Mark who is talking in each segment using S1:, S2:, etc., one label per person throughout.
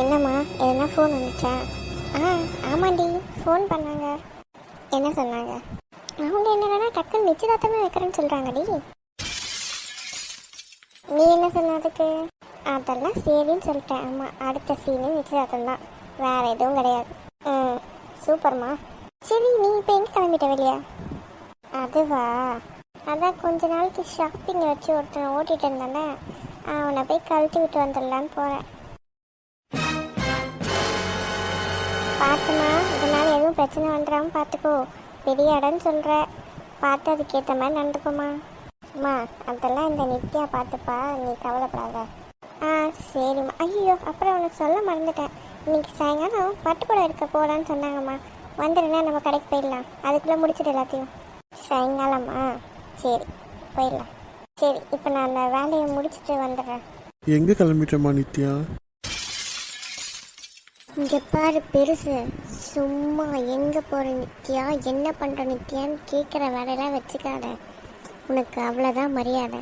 S1: என்னம்மா எதுனா ஃபோன் வந்துச்சா? ஆ ஆமாண்டி ஃபோன் பண்ணாங்க. என்ன சொன்னாங்க? அவங்க என்னடா டக்குன்னு நிச்சயதார்த்தமே வைக்கிறேன்னு சொல்கிறாங்கடி நீ என்ன சொன்ன அதுக்கு? அதெல்லாம் சரின்னு சொல்லிட்டேன். ஆமாம் அடுத்த சீனு நிச்சயதார்த்தம் தான் வேறு எதுவும் கிடையாது. ம் சூப்பர்மா. சரி நீ இப்போ எங்கே கிளம்பிட்ட வெளியா? அதுவா? அதான் கொஞ்ச நாளைக்கு ஷாப்பிங் வச்சு ஒருத்தனை ஓட்டிகிட்டு இருந்தானே. அவனை போய் கழட்டி விட்டு வந்துடலான்னு போகிறேன் பார்த்துமா இதனால் எதுவும் பிரச்சனை வந்துடாமல் பார்த்துக்கோ பெரிய இடம்னு சொல்கிற பார்த்து அதுக்கேற்ற மாதிரி நடந்துக்கோமா. அம்மா அதெல்லாம் இந்த நித்யா பார்த்துப்பா நீ கவலைப்படாத. ஆ சரிம்மா. ஐயோ அப்புறம் உனக்கு சொல்ல மறந்துட்டேன். இன்னைக்கு சாயங்காலம் பட்டுக்கூடம் எடுக்க போகலான்னு சொன்னாங்கம்மா. வந்துடுனா நம்ம கடைக்கு போயிடலாம். அதுக்குள்ளே முடிச்சிட்டு எல்லாத்தையும். சாயங்காலமா? சரி போயிடலாம். சரி இப்போ நான் அந்த வேலையை முடிச்சுட்டு வந்துடுறேன்.
S2: எங்கே கிளம்பிட்டேம்மா நித்யா?
S1: இங்க பாரு பெருசு. சும்மா எங்க போற நித்யா? என்ன பண்ற நித்யான்னு கேட்குற வேலையெல்லாம் வச்சுக்காத. உனக்கு அவ்வளோதான் மரியாதை.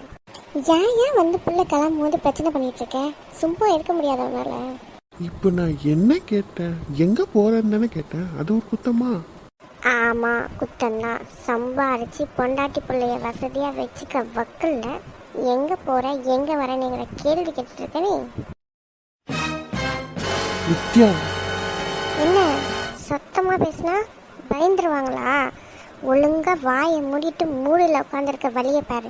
S1: ஏன் ஏன் வந்து பிள்ளை கிளம்பும் போது பிரச்சனை பண்ணிட்டு இருக்க? சும்மா இருக்க முடியாத உன்னால
S2: இப்போ நான் என்ன கேட்டேன்? எங்கே போகிறேன்னு தானே கேட்டேன். அது ஒரு குத்தமா?
S1: ஆமா குத்தம்தான். சம்பாரிச்சு பொண்டாட்டி பிள்ளைய வசதியா வச்சுக்க வக்கல்ல. எங்க போற எங்க வரேங்கிற கேள்வி கேட்டுட்டு இருக்க நீ?
S2: நித்யா.
S1: என்ன சத்தமா பேசினா பயந்துருவாங்களா? ஒழுங்கா வாயை மூடிட்டு மூடில் உட்காந்துருக்க வழியை பாரு.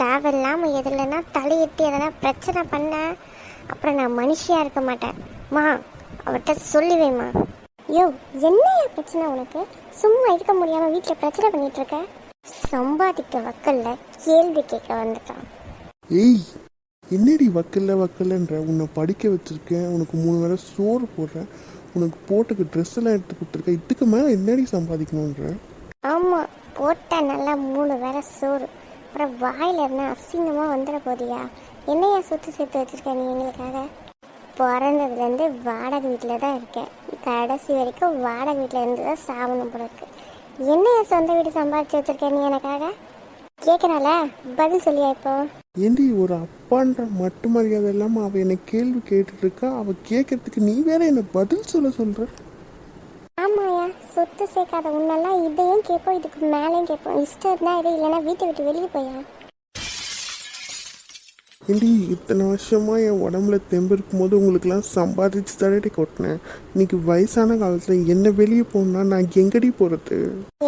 S1: தேவையில்லாம எதுலன்னா தலையிட்டு எதனா பிரச்சனை பண்ண அப்புறம் நான் மனுஷியா இருக்க மாட்டேன். மா அவர்கிட்ட சொல்லி வைமா. யோ என்னையா பிரச்சனை உனக்கு? சும்மா இருக்க முடியாம வீட்டில் பிரச்சனை பண்ணிட்டு இருக்க? சம்பாதிக்க வக்கல்ல கேள்வி கேட்க வந்துட்டான்.
S2: ஏய் என்னடி வக்கல்ல வக்கலன்ற உன்னை படிக்க வச்சிருக்கேன் உனக்கு மூணு வேளை சோறு போடுறேன் உனக்கு போட்டுக்கு ட்ரெஸ் எல்லாம் எடுத்து கொடுத்துருக்கேன் இதுக்கு மேலே என்னடி சம்பாதிக்கணுன்ற
S1: ஆமாம் போட்டால் நல்லா மூணு வேளை சோறு அப்புறம் வாயில் என்ன அசிங்கமாக வந்துட போதியா என்னையா சுற்றி சேர்த்து வச்சிருக்க நீ எங்களுக்காக? பிறந்ததுலேருந்து வாடகை வீட்டில் தான் இருக்கேன். கடைசி வரைக்கும் வாடகை வீட்டில் இருந்து தான் சாகணும் போல இருக்கு. என்னையா சொந்த வீடு சம்பாதிச்சு வச்சுருக்கேன் நீ எனக்காக? கேட்குறால பதில் சொல்லியா இப்போ?
S2: ஏண்டி ஒரு அப்பான்ற மட்டு மரியாதை இல்லாமல் அவள் என்னை கேள்வி கேட்டுட்டு இருக்கா அவள் கேட்கறதுக்கு நீ வேற என்ன பதில் சொல்ல சொல்ற?
S1: ஆமாயா சொத்து சேர்க்காத உன்னெல்லாம் இதையும் கேட்போம் இதுக்கு மேலேயும் கேட்போம். இஷ்டம் இருந்தா இரு இல்லைன்னா வீட்டை விட்டு வெளியே போயா
S2: ஏண்டி இத்தனை வருஷமா என் உடம்புல தெம்பு இருக்கும்போது உங்களுக்குலாம் சம்பாதிச்சு தடடி கொட்டினேன். இன்னைக்கு வயசான காலத்தில் என்ன வெளியே போகணும்னா நான் எங்கடி போகிறது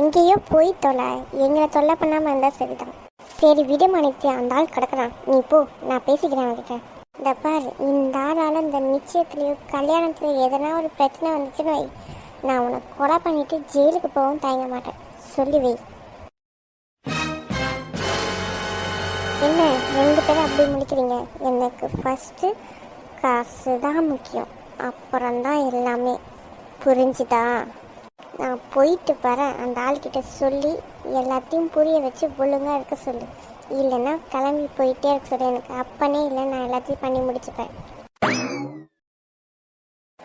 S1: எங்கேயோ போய் தொலை. எங்களை தொல்லை பண்ணாமல் இருந்தால் சரிதான். சரி விடு மனைக்கு அந்த ஆள் கிடக்குறான். நீ போ நான் பேசிக்கிறேன் அவர்கிட்ட இந்த பார் இந்த ஆளால் இந்த நிச்சயத்துலேயோ கல்யாணத்துல எதனா ஒரு பிரச்சனை வந்துச்சுன்னு வை. நான் உன்னை கொலை பண்ணிட்டு ஜெயிலுக்கு போகவும் தயங்க மாட்டேன். சொல்லி வை. என்ன? ரெண்டு அப்படி முடிக்கிறீங்க. எனக்கு ஃபஸ்ட்டு காசு தான் முக்கியம். அப்புறம்தான் எல்லாமே புரிஞ்சுதா? நான் போயிட்டு வரேன். அந்த ஆள்கிட்ட சொல்லி எல்லாத்தையும் புரிய வச்சு ஒழுங்காக இருக்க சொல்லு. இல்லைன்னா கிளம்பி போயிட்டே இருக்க சொல்லு. எனக்கு அப்பனே இல்லை. நான் எல்லாத்தையும் பண்ணி முடிச்சுப்பேன்.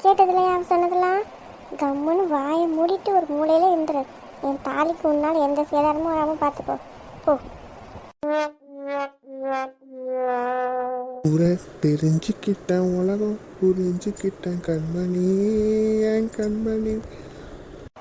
S1: கேட்டதில்ல யார் சொன்னதெல்லாம்? கம்முன்னு வாயை மூடிட்டு ஒரு மூலையில் இருந்துரு. என் தாலிக்கு உன்னால் எந்த சேதாரமும் வராமல் பார்த்துக்கோ. போ.
S2: ஊரை தெரிஞ்சுக்கிட்டேன் உலகம் புரிஞ்சுக்கிட்டேன் கண்மணி என் கண்மணி.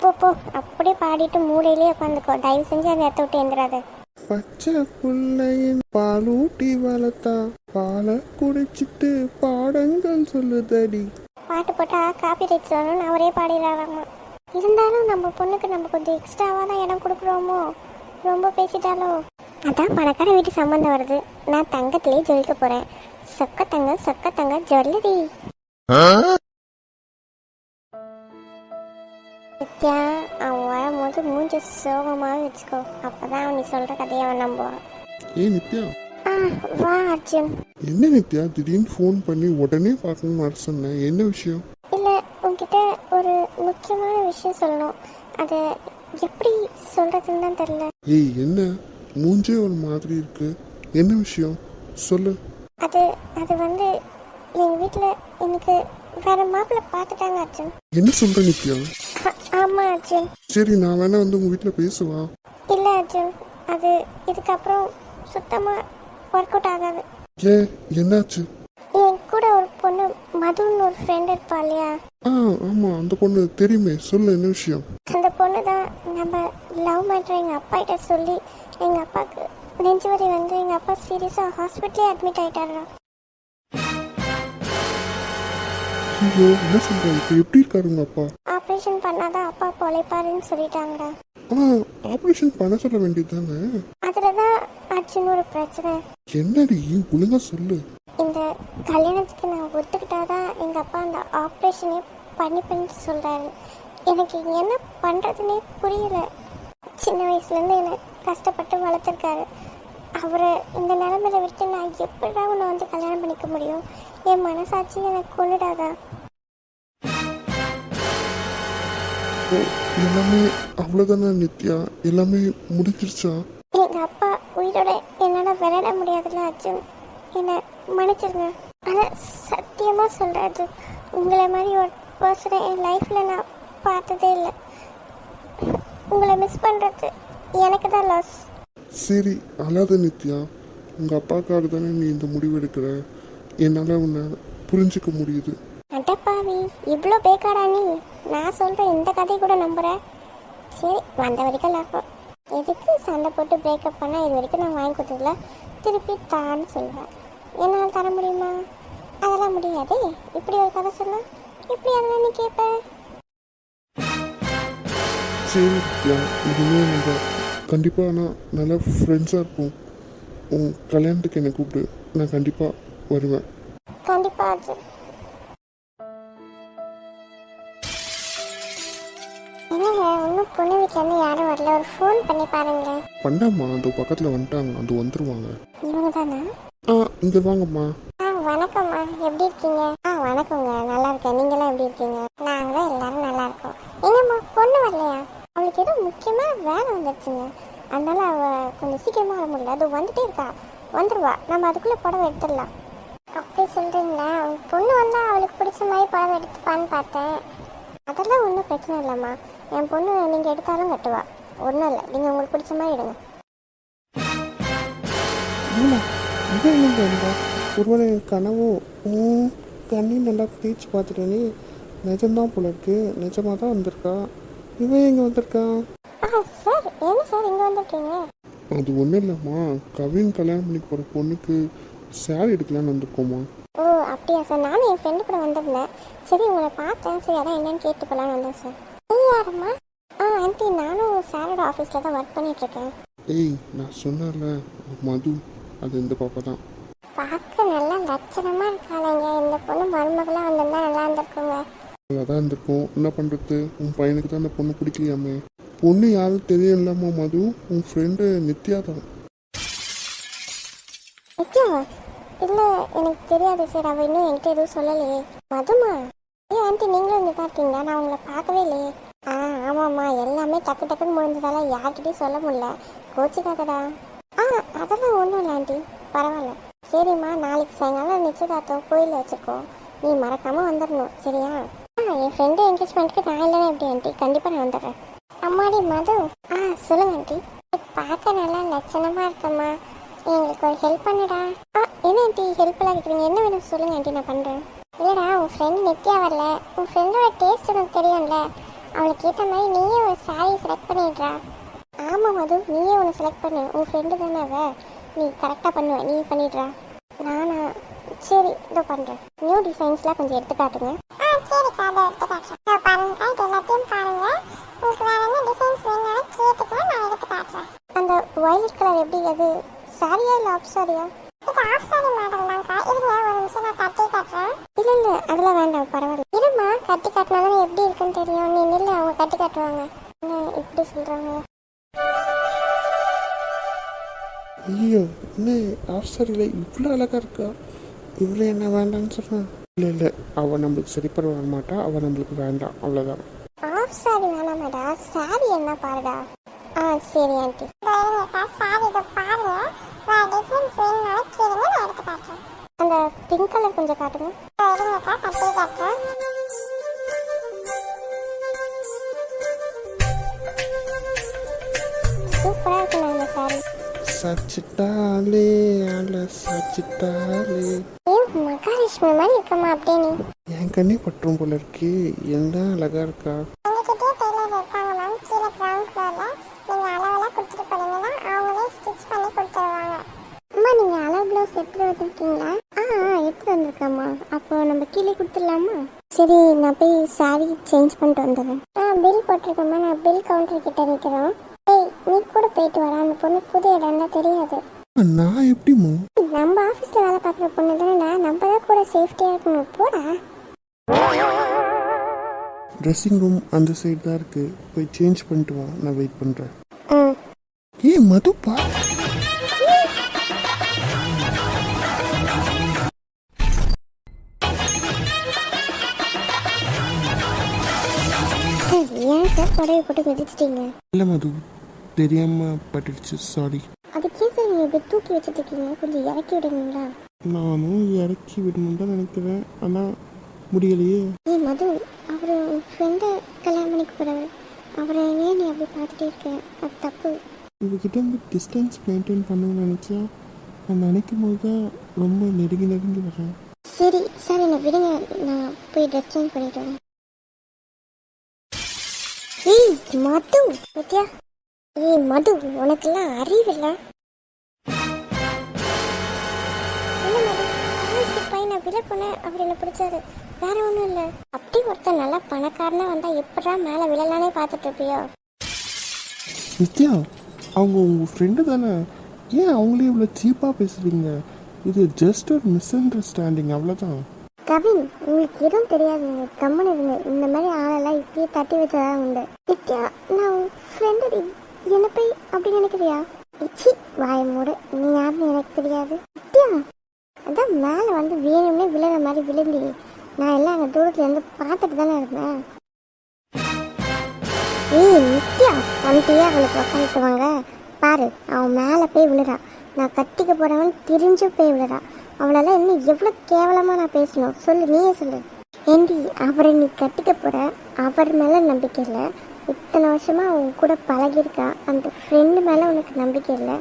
S1: போ போ அப்படியே பாடிட்டு மூலையிலே உட்காந்துக்கோ. தயவு செஞ்சு அந்த இடத்த விட்டு எந்திராத.
S2: பச்சை புள்ளையின் பாலூட்டி வளர்த்தா பாலை குடிச்சிட்டு பாடங்கள் சொல்லுதடி.
S1: பாட்டு போட்டா காப்பி ரைட்ஸ் வரணும்னு அவரே பாடிடுறாராமா. இருந்தாலும் நம்ம பொண்ணுக்கு நம்ம கொஞ்சம் எக்ஸ்ட்ராவாக தான் இடம் கொடுக்குறோமோ? ரொம்ப பேசிட்டாலோ? அதான் பணக்கார வீட்டு சம்மந்தம் வருது. நான் தங்கத்திலே ஜொலிக்க போறேன். சொக்க தங்க சொக்க தங்க ஜுவல்லரி நித்யா அவன் வரும்போது மூஞ்ச சோகமாக வச்சுக்கோ. அப்பதான் அவன் நீ சொல்ற கதையை அவன் நம்புவான்.
S2: ஏய் நித்யா.
S1: ஆ வா அர்ஜுன்.
S2: என்ன நித்யா? திடீர்னு ஃபோன் பண்ணி உடனே பார்க்கணும்னு வர சொன்னேன் என்ன விஷயம்?
S1: இல்லை உங்ககிட்ட ஒரு முக்கியமான விஷயம் சொல்லணும். அதை எப்படி சொல்கிறதுன்னு தான் தெரில
S2: ஏய் என்ன? மூஞ்சே ஒரு மாதிரி இருக்கு. என்ன விஷயம்? சொல்லு.
S1: அது அது வந்து எங்கள் வீட்டில் எனக்கு வேற மாப்பிள்ளை பார்த்துட்டாங்க அர்ஜுன்.
S2: என்ன சொல்ற நித்யா
S1: ஆமா அர்ஜுன்.
S2: சரி நான் வேணா வந்து உங்க வீட்டில் பேசுவா?
S1: இல்லை அர்ஜுன். அது இதுக்கப்புறம் சுத்தமாக ஒர்க் அவுட் ஆகாது.
S2: ஏன் என்னாச்சு?
S1: என் கூட ஒரு பொண்ணு மதுன்னு ஒரு ஃப்ரெண்ட் இருப்பா இல்லையா?
S2: ஆ ஆமாம் அந்த பொண்ணு தெரியுமே. சொல்லு என்ன விஷயம்?
S1: அந்த பொண்ணு தான் நம்ம லவ் மேட்ரு எங்கள் அப்பா கிட்ட சொல்லி எங்கள் அப்பாவுக்கு நெஞ்சு வலி வந்து எங்கள் அப்பா சீரியஸாக ஹாஸ்பிட்டலே அட்மிட் ஆகிட்டாரா
S2: ஐயோ என்ன சொல்ற? இப்போ எப்படி இருக்காரு உங்க அப்பா?
S1: ஆப்ரேஷன் பண்ணாதான் அப்பா பொழைப்பாருன்னு சொல்லிட்டாங்கடா.
S2: ஆனால் ஆப்ரேஷன் பண்ண சொல்ல வேண்டியது தானே
S1: அதில் தான் ஆச்சுன்னு ஒரு பிரச்சனை.
S2: என்னடி? ஒழுங்கா சொல்லு.
S1: இந்த கல்யாணத்துக்கு நான் ஒத்துக்கிட்டாதான் எங்கள் அப்பா அந்த ஆப்ரேஷனே பண்ணி பண்ணி சொல்கிறாரு எனக்கு என்ன பண்ணுறதுனே புரியல. சின்ன வயசுலேருந்து என்னை கஷ்டப்பட்டு வளர்த்துருக்காரு. அவரை இந்த நிலமையில விட்டு நான் எப்படா உன்னை வந்து கல்யாணம் பண்ணிக்க முடியும்? என் மனசாட்சி எனக்கு கொண்டுடாதா
S2: எல்லாமே அவ்வளோதானே நித்யா? எல்லாமே முடிஞ்சிருச்சா?
S1: எங்கள் அப்பா உயிரோட என்னால் விளையாட முடியாதுல்ல அர்ஜுன். என்னை மன்னிச்சிருங்க. ஆனால் சத்தியமாக சொல்கிறாரு உங்களை மாதிரி ஒரு பர்சனை என் லைஃப்பில் நான் பார்த்ததே இல்லை. உங்களை மிஸ் பண்ணுறது எனக்கு தான் லாஸ்
S2: சரி அழாத நித்யா. உங்க அப்பாவுக்காக தானே நீ இந்த முடிவு எடுக்கிற? என்னால் உன்னை புரிஞ்சுக்க முடியுது.
S1: அடப்பாவி இவ்வளோ பேக்காடா நீ. நான் சொல்கிற இந்த கதையை கூட நம்புகிறேன் சரி வந்த வரைக்கும் லாபம் எதுக்கு சண்டை போட்டு பிரேக்கப் பண்ணால் இது வரைக்கும் நான் வாங்கி கொடுத்ததில்ல திருப்பி தான்னு சொல்லுவேன் என்னால் தர முடியுமா? அதெல்லாம் முடியாதே. இப்படி ஒரு கதை சொன்னா எப்படி அதெல்லாம் நீ கேட்ப
S2: சரி இனிமேல் நம்ம கண்டிப்பாக ஆனால் நல்லா ஃப்ரெண்ட்ஸாக இருப்போம். உன் கல்யாணத்துக்கு என்னை கூப்பிடு. நான் கண்டிப்பாக வருவேன்.
S1: கண்டிப்பாக இன்னும் பொண்ணு வீட்டிலேருந்து யாரும் வரல. ஒரு ஃபோன் பண்ணி
S2: பண்ணாம்மா அந்த பக்கத்தில் வந்துட்டாங்க. அது வந்துருவாங்க.
S1: இவங்க தானா
S2: ஆ இங்கே வாங்கம்மா.
S1: ஆ வணக்கம்மா. எப்படி இருக்கீங்க? ஆ வணக்கங்க நல்லா இருக்கேன். நீங்களாம் எப்படி இருக்கீங்க? நாங்களும் எல்லாரும் நல்லா இருக்கோம். எங்கம்மா பொண்ணு வரலையா? அவளுக்கு ஏதோ முக்கியமாக வேலை வந்துடுச்சுங்க அதனால அவள் கொஞ்சம் சீக்கிரமாக வர முடியல. அது வந்துட்டே இருக்கா. வந்துடுவா நம்ம அதுக்குள்ளே புடவை எடுத்துடலாம். அப்படி சொல்கிறீங்களா பொண்ணு வந்தால் அவளுக்கு பிடிச்ச மாதிரி புடவை எடுத்துப்பான்னு பார்த்தேன். அதெல்லாம் ஒன்றும் பிரச்சனை இல்லைம்மா. என் பொண்ணு நீங்கள் எடுத்தாலும் கட்டுவா. ஒன்றும் இல்லை. நீங்கள் உங்களுக்கு பிடிச்ச மாதிரி எடுங்க.
S2: இல்லை இவன் எங்க ஒருவேளை கனவோ உன் நல்லா தேய்ச்சி பார்த்துட்டேனே. நிஜம்தான் போல இருக்கு. நிஜமாக தான் வந்திருக்கா. இவன் எங்கே வந்திருக்கா?
S1: ஆ சார் என்ன சார் இங்கே வந்திருக்கீங்க?
S2: அது ஒன்றும் இல்லைம்மா. கவின் கல்யாணம் பண்ணி போகிற பொண்ணுக்கு சேரீ எடுக்கலான்னு வந்திருக்கோம்மா.
S1: ஓ அப்படியா சார். நானும் என் ஃப்ரெண்டு கூட வந்திருந்தேன். சரி உங்களை பார்த்தேன். சரி அதான் என்னன்னு கேட்டு போகலான்னு வந்தேன் சார். நீ யாரம்மா? ஆ ஆண்டி நானும் சாரோட ஆஃபீஸில் தான் ஒர்க் பண்ணிகிட்ருக்கேன்
S2: ஏய் நான் சொன்னேன்ல மது. அது இந்த பாப்பா தான்.
S1: பார்க்க நல்லா லட்சணமாக இருக்காளங்க. இந்த பொண்ணு மருமகளாக வந்திருந்தா நல்லா இருந்திருக்குங்க.
S2: நல்லா தான் இருந்திருக்கோம் என்ன பண்ணுறது உன் பையனுக்கு தான் அந்த பொண்ணு பிடிக்கலையாமே. பொண்ணு யாரும் தெரியலாமா மது? உன் ஃப்ரெண்டு நித்யா தான்.
S1: நித்யாவா இல்லை எனக்கு தெரியாது சார் அவள் இன்னும் என்கிட்ட எதுவும் சொல்லலையே. மதுமா? ஏன் ஆண்டி நீங்களும் வந்து பார்த்தீங்களா நான் உங்களை பார்க்கவே இல்லையே. ஆ ஆமாம்மா. எல்லாமே டக்கு டக்குன்னு முடிஞ்சதால யார்கிட்டையும் சொல்ல முடியல. கோச்சிக்காதடா. ஆ அதெல்லாம் ஒன்றும் இல்லை ஆண்டி பரவாயில்ல. சரிம்மா நாளைக்கு சாயங்காலம் நிச்சயதார்த்தம் கோயிலில் வச்சுருக்கோம் நீ மறக்காமல் வந்துடணும். சரியா? என் ஃப்ரெண்டு என்கேஜ்மெண்ட்டுக்கு நான் இல்லைனா எப்படி ஆண்டி கண்டிப்பாக நான் வந்துடுறேன். அம்மாடி மது. ஆ சொல்லுங்க ஆண்டி பார்க்க நல்லா லட்சணமாக இருக்கம்மா எங்களுக்கு ஒரு ஹெல்ப் பண்ணுடா. ஆ என்ன ஆண்டி ஹெல்ப்லாம் இருக்கிறீங்க என்ன வேணும் சொல்லுங்க ஆண்டி நான் பண்ணுறேன் இல்லைடா உன் ஃப்ரெண்ட் நித்யா வரல. உன் ஃப்ரெண்டோட டேஸ்ட் உனக்கு தெரியும்ல. அவளுக்கு ஏற்ற மாதிரி நீயே ஒரு சாரீ செலக்ட் பண்ணிடுறா. ஆமாம் மது நீயே ஒன்று செலக்ட் பண்ணு. உன் ஃப்ரெண்டு தானே அவ. நீ கரெக்டாக பண்ணுவ. நீ பண்ணிடுறா. நானா சரி இதோ பண்ணுறேன் நியூ டிசைன்ஸ்லாம் கொஞ்சம் எடுத்து காட்டுங்க அதை எடுத்து காட்டுறேன் பாருங்க எல்லாத்தையும் பாருங்க உங்களுக்கு வேற என்ன டிசைன்ஸ் வேணும்னாலும் நான் எடுத்து காட்டுறேன் அந்த வயலட் கலர் எப்படி அது சாரியா இல்லை ஆஃப் சாரியா இது ஆஃப் சாரி மாடல் தான்க்கா இருங்க ஒரு நிமிஷம் நான் கட்டி காட்டுறேன் இல்ல இல்ல அதெல்லாம் வேண்டாம் பரவாயில்ல இருமா கட்டி காட்டினா தானே எப்படி இருக்குன்னு தெரியும் நீ நில்ல அவங்க கட்டி காட்டுவாங்க என்ன இப்படி சொல்றாங்க
S2: ஐயோ என்ன ஆஃப் சாரியில் இவ்வளோ அழகாக இருக்கா? இவ்வளோ என்ன வேண்டாம்னு சொல்கிறான் இல்லை இல்லை. அவள் நம்மளுக்கு சரிப்பட வர மாட்டா. அவள் நம்மளுக்கு வேண்டாம். அவ்வளோதான்
S1: ஆஃப் சாரி வேணாமடா சாரி என்ன பாருடா? ஆ சரி ஆண்டி அந்த பிங்க் கலர் கொஞ்சம் காட்டுங்க. இருங்கக்கா கட்டி காட்டுறேன். சூப்பரா இருக்குண்ணா இந்த சாரி
S2: சச்சிட்டாலே அல சச்சிட்டாலே
S1: ஏன் மகாலட்சுமி மாதிரி இருக்கமா அப்படியே நீ
S2: என் கண்ணே பற்றும் போல இருக்கே. என்ன அழகா இருக்கா?
S1: கீழே கொடுத்துடலாமா? சரி நான் போய் சாரி சேஞ்ச் பண்ணிட்டு வந்துடுறேன். ஆ பில் போட்டிருக்கேம்மா. நான் பில் கவுண்டர் கிட்ட நிற்கிறோம் ஏய் நீ கூட போயிட்டு வர அந்த பொண்ணு புது இடம்லாம் தெரியாது.
S2: நான்
S1: நம்ம ஆஃபீஸில் வேலை பார்க்குற பொண்ணு நம்ம தான் கூட சேஃப்டியாக இருக்கணும். போடா.
S2: ட்ரெஸ்ஸிங் ரூம் அந்த சைடு தான் இருக்கு போய் சேஞ்ச் பண்ணிட்டு வா நான் வெயிட் பண்ணுறேன்
S1: ஆ.
S2: ஏய் மதுப்பா
S1: சார் ஏன் சார் புடவை போட்டு மிதிச்சிட்டீங்க?
S2: இல்லை மது தெரியாம பட்டுடுச்சு சாரி
S1: அதுக்கே சார் நீங்கள் இப்படி தூக்கி வச்சுட்டு இருக்கீங்க? கொஞ்சம் இறக்கி
S2: நானும் இறக்கி விடணும்னு தான் நினைக்கிறேன். ஆனால் முடியலையே.
S1: ஏய் மது அவர் ஃப்ரெண்டை கல்யாணம் பண்ணிக்க போகிறவர் அவரை ஏன் நீ அப்படி பார்த்துட்டே இருக்க? அது தப்பு.
S2: இவகிட்ட இருந்து டிஸ்டன்ஸ் மெயின்டைன் பண்ணணும்னு நினச்சா நான் நினைக்கும் போது தான் ரொம்ப நெருங்கி நெருங்கி வரேன்
S1: சரி சார் என்னை விடுங்க. நான் போய் ட்ரெஸ் சேஞ்ச் பண்ணிட்டு வரேன். ஏய் மது வித்யா ஏய் மது உனக்கெல்லாம் அறிவில்லை இல்ல. மது, பையனை விழ போனேன் அவர் என்ன பிடிச்சாரு. வேற ஒன்றும் இல்லை. அப்படி ஒருத்தன் நல்லா பணக்காரனா வந்தா எப்படா மேலே விழலானே பார்த்துட்டு இருப்பியோ?
S2: நித்யா அவங்க உங்கள் ஃப்ரெண்டு தானே? ஏன் அவங்களே இவ்வளோ சீப்பாக பேசுகிறீங்க இது ஜஸ்ட் ஒரு மிஸ் அண்டர்ஸ்டாண்டிங் அவ்வளோதான்
S1: கவின் உங்களுக்கு எதுவும் தெரியாது. கம்மன் இருங்க. இந்த மாதிரி ஆளெல்லாம் இப்படியே தட்டி வச்சதா உண்டு. நித்யா நான் ஃப்ரெண்டு என்ன போய் அப்படி நினைக்கிறியா? இச்சி வாய மூடு. நீ யாருன்னு எனக்கு தெரியாது. நித்யா அதான் மேலே வந்து வேணும்னே விழுற மாதிரி விழுந்தி நான் எல்லாம் அங்கே தூரத்துல இருந்து பார்த்துட்டு தானே இருந்தேன். ஏய் நித்யா வந்துட்டே அவளுக்கு உக்காந்துட்டுவாங்க பாரு அவன் மேலே போய் விழுறான் நான் கட்டிக்க போகிறவன் திரிஞ்சு போய் விழுறான் அவளெல்லாம் இன்னும் எவ்வளோ கேவலமாக நான் பேசணும்? சொல்லு நீயே சொல்லு. ஏண்டி அவரை நீ கட்டிக்க போகிற அவர் மேலே நம்பிக்கை இல்லை. இத்தனை வருஷமாக அவன் கூட பழகியிருக்கா. அந்த ஃப்ரெண்டு மேலே உனக்கு நம்பிக்கை இல்லை.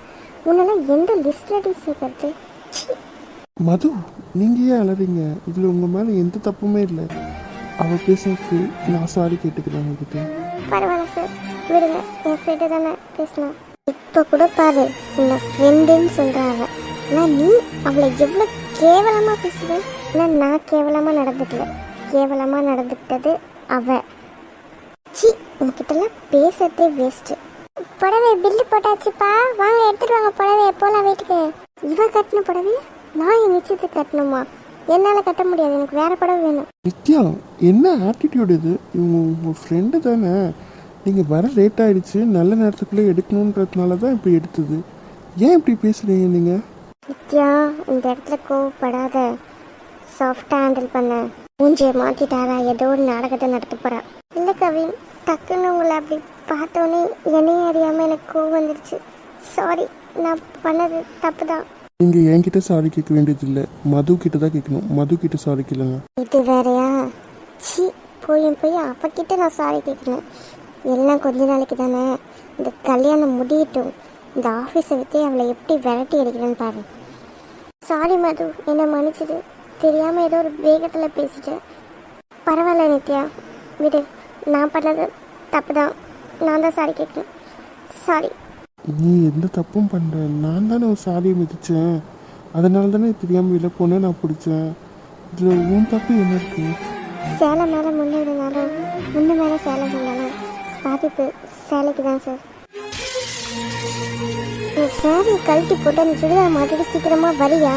S1: உன்னெல்லாம் எந்த லிஸ்ட்லடி சேர்க்கறது? ச்சீ.
S2: மது நீங்கள் ஏன் அழறீங்க. இதில் உங்கள் மேலே எந்த தப்புமே இல்லை. அவள் பேசுறதுக்கு நான் சாரி கேட்டுக்கிறேன் உங்ககிட்ட.
S1: பரவாயில்ல சார் விடுங்க. என் ஃப்ரெண்டு தானே பேசலாம் இப்போ கூட பாரு உன்னை ஃப்ரெண்டுன்னு சொல்கிறாங்க ஆனால் நீ அவளை எவ்வளோ கேவலமாக பேசுவேன் ஆனால் நான் கேவலமாக நடந்துக்கல. கேவலமாக நடந்துக்கிட்டது அவ. சி உங்ககிட்டலாம் பேசுறதே வேஸ்ட்டு புடவை பில்லு போட்டாச்சுப்பா. வாங்க எடுத்துட்டு வாங்க புடவை போலாம் வீட்டுக்கு. இவ கட்டின புடவையா? நான் என் நிச்சயத்துக்கு கட்டணுமா? என்னால் கட்ட முடியாது. எனக்கு வேற புடவை வேணும்.
S2: நித்யா என்ன ஆட்டிடியூட் இது? இவங்க உங்கள் ஃப்ரெண்டு தானே. நீங்கள் வர லேட் ஆயிடுச்சு. நல்ல நேரத்துக்குள்ளே எடுக்கணுன்றதுனால தான் இப்படி எடுத்தது. ஏன் இப்படி பேசுகிறீங்க நீங்கள்
S1: நித்யா இந்த இடத்துல கோவப்படாத. சாஃப்டாக ஹேண்டில் பண்ண. மூஞ்சியை மாற்றிட்டாரா ஏதோ ஒரு நாடகத்தை நடத்த போறா. இல்லை கவின் டக்குன்னு உங்களை அப்படி பார்த்தோன்னே என்னையும் அறியாமல் எனக்கு கோவம் வந்துருச்சு. சாரி நான் பண்ணது தப்பு தான்
S2: நீங்கள் என்கிட்ட சாரி கேட்க வேண்டியதில்லை மது கிட்ட தான் கேட்கணும். மது கிட்ட சாரி கேளுங்க.
S1: இது வேறயா? சி போய் போய் அவகிட்ட நான் சாரி கேட்கணும். எல்லாம் கொஞ்ச நாளைக்கு தானே. இந்த கல்யாணம் முடியட்டும். இந்த ஆஃபீஸை விட்டு அவளை எப்படி விரட்டி அடிக்கிறேன்னு பாரு. சாரி மது என்னை மன்னிச்சிடு. தெரியாமல் ஏதோ ஒரு வேகத்தில் பேசிட்டேன் பரவாயில்ல நித்யா. விடு. நான் பண்ணது தப்பு தான் நான் தான் சாரி கேட்கணும். சாரி
S2: நீ எந்த தப்பும் பண்ணுற நான் தானே ஒரு சாரியை மிதித்தேன் அதனால தானே தெரியாமல் வெளில போனேன் நான் பிடிச்சேன். இதில் உன் தப்பு என்ன இருக்குது
S1: சேலை மேலே முன்னே இருந்தாலும் முன்ன மேலே சேலை சொன்னாலும் பாதிப்பு சேலைக்கு தான் சார். சேரீ கழட்டி போட்டு அந்த சுடிதார் மாட்டிட்டு சீக்கிரமா வரியா?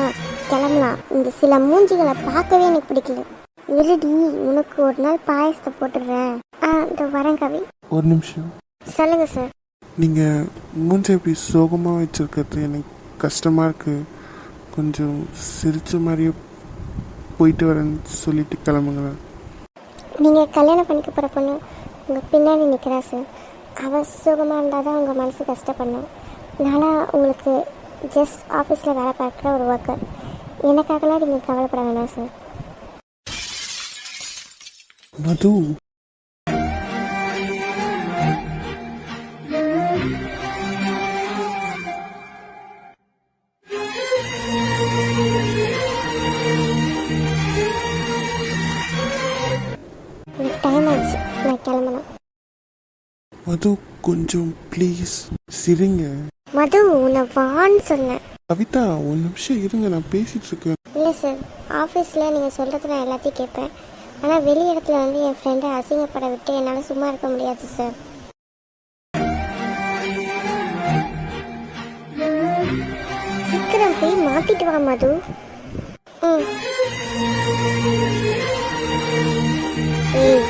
S1: கிளம்பலாம். இந்த சில மூஞ்சிகளை பார்க்கவே எனக்கு பிடிக்கல. இருடி உனக்கு ஒரு நாள் பாயசத்தை போட்டுடுறேன். ஆ இந்த வரேன் கவி.
S2: ஒரு நிமிஷம்.
S1: சொல்லுங்க சார்.
S2: நீங்கள் மூஞ்ச இப்படி சோகமாக வச்சுருக்கிறது எனக்கு கஷ்டமாக இருக்குது கொஞ்சம் சிரிச்ச மாதிரியே போயிட்டு வரேன்னு சொல்லிட்டு கிளம்புங்களேன்.
S1: நீங்கள் கல்யாணம் பண்ணிக்க போகிற பொண்ணு உங்கள் பின்னாடி நிற்கிறா சார் அவள் சுகமாக இருந்தால் தான் உங்கள் மனசு கஷ்டப்படணும். நானாக உங்களுக்கு ஜஸ்ட் ஆஃபீஸில் வேலை பார்க்குற ஒரு ஒர்க்கர் எனக்காகலாம் நீங்கள் கவலைப்பட வேணாம் சார்
S2: மது மது கொஞ்சம் ப்ளீஸ் சிரிங்க.
S1: மது உன்னை வான்னு சொன்னேன்.
S2: கவிதா ஒரு நிமிஷம் இருங்க நான் பேசிட்டு இருக்கேன்
S1: இல்லை சார் ஆஃபீஸில் நீங்கள் சொல்கிறது நான் எல்லாத்தையும் கேட்பேன். ஆனால் வெளி இடத்துல வந்து என் ஃப்ரெண்டை அசிங்கப்பட விட்டு என்னால் சும்மா இருக்க முடியாது சார் சீக்கிரம் போய் மாற்றிட்டு வா மது. ம். ஏய்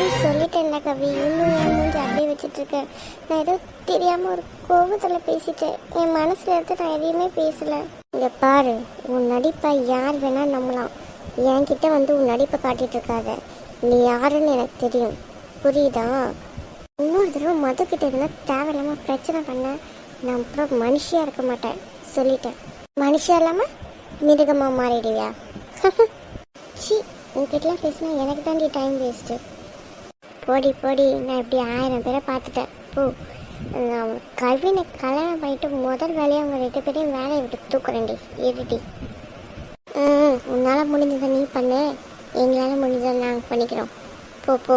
S1: தான் சொல்லிட்டேன்ல கவி. இன்னும் என் மூஞ்சி அப்படியே வச்சுட்டு இருக்கேன் நான் ஏதோ தெரியாமல் ஒரு கோபத்தில் பேசிட்டேன். என் மனசில் எடுத்து நான் எதையுமே பேசலை. இங்கே பாரு உன் நடிப்பை யார் வேணா நம்பலாம். என்கிட்ட வந்து உன் நடிப்பை காட்டிட்டு இருக்காத. நீ யாருன்னு எனக்கு தெரியும். புரியுதா? இன்னொரு தடவை மதுக்கிட்ட இருந்தால் தேவையில்லாமல் பிரச்சனை பண்ண நான் அப்புறம் மனுஷியாக இருக்க மாட்டேன். சொல்லிட்டேன். மனுஷியா இல்லாமல் மிருகமாக மாறிடுவியா? சி உங்ககிட்டலாம் பேசினா எனக்கு தாண்டி டைம் வேஸ்ட்டு போடி போடி. நான் இப்படி ஆயிரம் பேரை பார்த்துட்டேன். போ. நான் கல்யாணம் பண்ணிட்டு முதல் வேலையை அவங்க ரெண்டு பேரையும் வேலையை விட்டு தூக்குறேன்டி. இருடி. ம் உன்னால் முடிஞ்சதை நீ பண்ணு. எங்களால் முடிஞ்சதை நாங்கள் பண்ணிக்கிறோம். போ போ.